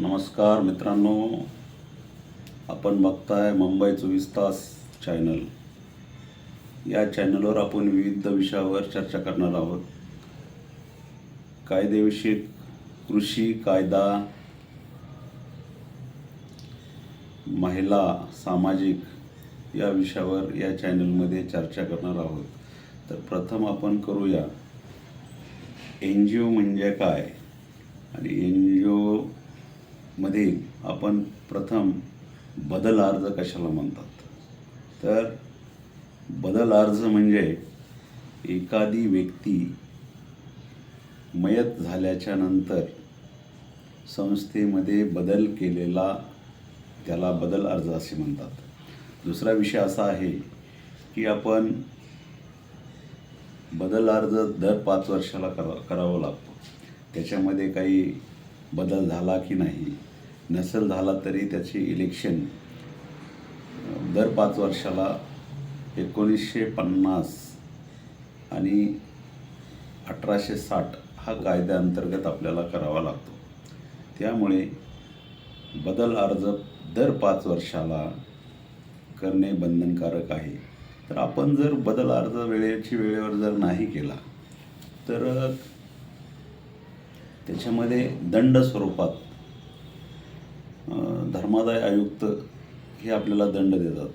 नमस्कार मित्रांनो आपण बघताय मुंबई चोवीस तास चॅनल. या चॅनलवर आपण विविध विषयावर चर्चा करणार आहोत. कायदेविषयक कृषी कायदा महिला सामाजिक या विषयावर या चॅनलमध्ये चर्चा करणार आहोत. तर प्रथम आपण करूया. एन जी ओ म्हणजे काय? आणि एन जी ओ मध्ये आपण प्रथम बदल अर्ज कशाला म्हणतात? तर बदल अर्ज म्हणजे एखादी व्यक्ती मयत झाल्याच्यानंतर संस्थेमध्ये बदल केलेला त्याला बदल अर्ज असे म्हणतात. दुसरा विषय असा आहे की आपण बदल अर्ज दर पाच वर्षाला करा करावा लागतो. त्याच्यामध्ये काही बदल झाला की नाही? नसेल झाला तरी त्याचे इलेक्शन दर पाच वर्षाला एकोणीसशे पन्नास आणि अठराशे साठ हा कायद्याअंतर्गत आपल्याला करावा लागतो. त्यामुळे बदल अर्ज दर पाच वर्षाला करणे बंधनकारक आहे. तर आपण जर बदल अर्ज वेळेची वेळेवर जर नाही केला तर त्याच्यामध्ये दंड स्वरूपात धर्मादाय आयुक्त हे आपल्याला दंड देतात.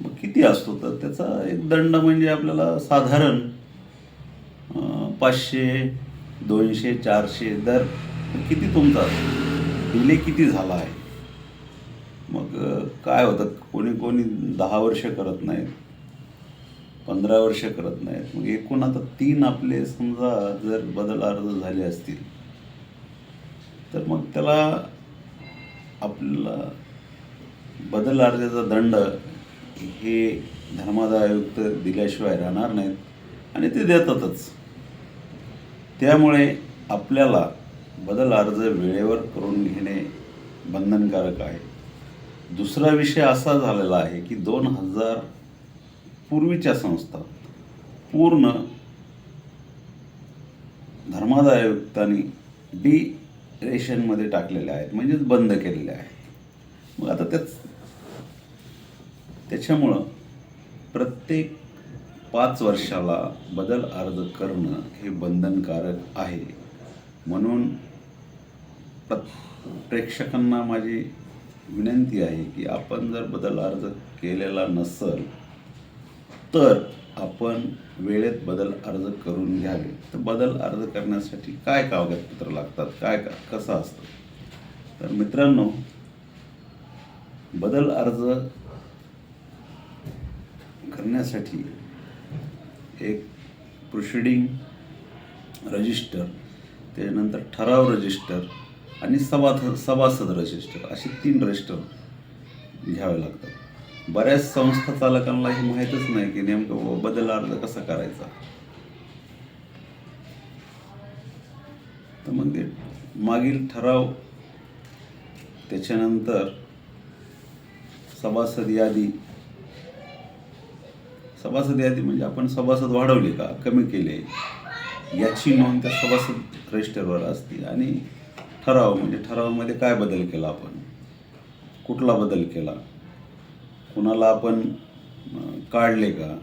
मग किती असतो तर त्याचा एक दंड म्हणजे आपल्याला साधारण पाचशे दोनशे चारशे दर किती तुमचा डिले किती झाला आहे? मग काय होतं? कोणी कोणी दहा वर्ष करत नाहीत पंधरा वर्ष करत नाहीत. मग एकूण आता तीन आपले समजा जर बदल अर्ज झाले असतील तर मग त्याला आपल्याला बदल अर्जाचा दंड हे धर्मादाय आयुक्त दिल्याशिवाय राहणार नाहीत आणि ते देतातच. त्यामुळे आपल्याला बदल अर्ज वेळेवर करून घेणे बंधनकारक आहे. दुसरा विषय असा झालेला आहे की दोन हजार पूर्वीच्या संस्था पूर्ण धर्मादाय आयुक्तांनी डी. रेशनमध्ये टाकलेल्या आहेत म्हणजेच बंद केलेल्या आहेत. मग आता त्याच त्याच्यामुळं प्रत्येक पाच वर्षाला बदल अर्ज करणं हे बंधनकारक आहे. म्हणून प्र- प्रेक्षकांना माझी विनंती आहे की आपण जर बदल अर्ज केलेला नसेल तर आपण वेळेत बदल अर्ज करून घ्यावे. तर बदल अर्ज करण्यासाठी काय कागदपत्र लागतात? काय का कसं असतं? तर मित्रांनो बदल अर्ज करण्यासाठी एक प्रोसिडिंग रजिस्टर त्यानंतर ठराव रजिस्टर आणि सभाथ सभासद रजिस्टर असे तीन रजिस्टर घ्यावे लागतात. बऱ्याच संस्था चालकांना हे माहीतच नाही की नेमकं बदल अर्ज कसा करायचा. तर मग ते मागील ठराव त्याच्यानंतर सभासद यादी सभासद यादी म्हणजे आपण सभासद वाढवले का कमी केले याची नोंद त्या सभासद रजिस्टरवर असते. आणि ठराव म्हणजे ठरावामध्ये काय बदल केला आपण? कुठला बदल केला? कुणाला आपण काढले का?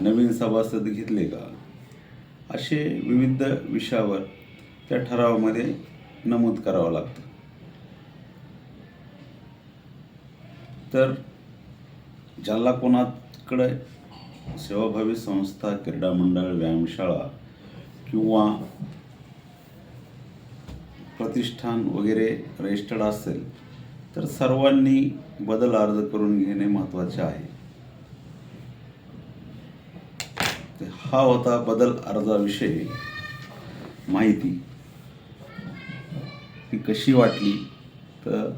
नवीन सभासद घेतले का? असे विविध विषयावर त्या ठरावामध्ये नमूद करावं लागतं. तर ज्याला कोणाकडे सेवाभावी संस्था क्रीडा मंडळ व्यायामशाळा किंवा प्रतिष्ठान वगैरे रजिस्टर्ड असेल तर सर्वांनी बदल अर्ज करून घेणे महत्त्वाचे आहे. हा होता बदल अर्जाविषयी माहिती. ही कशी वाटली तर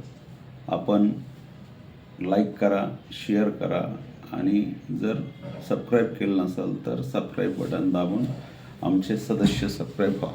आपण लाईक करा शेअर करा आणि जर सबस्क्राईब केलं नसेल तर सबस्क्राईब बटन दाबून आमचे सदस्य सबस्क्राईब व्हा.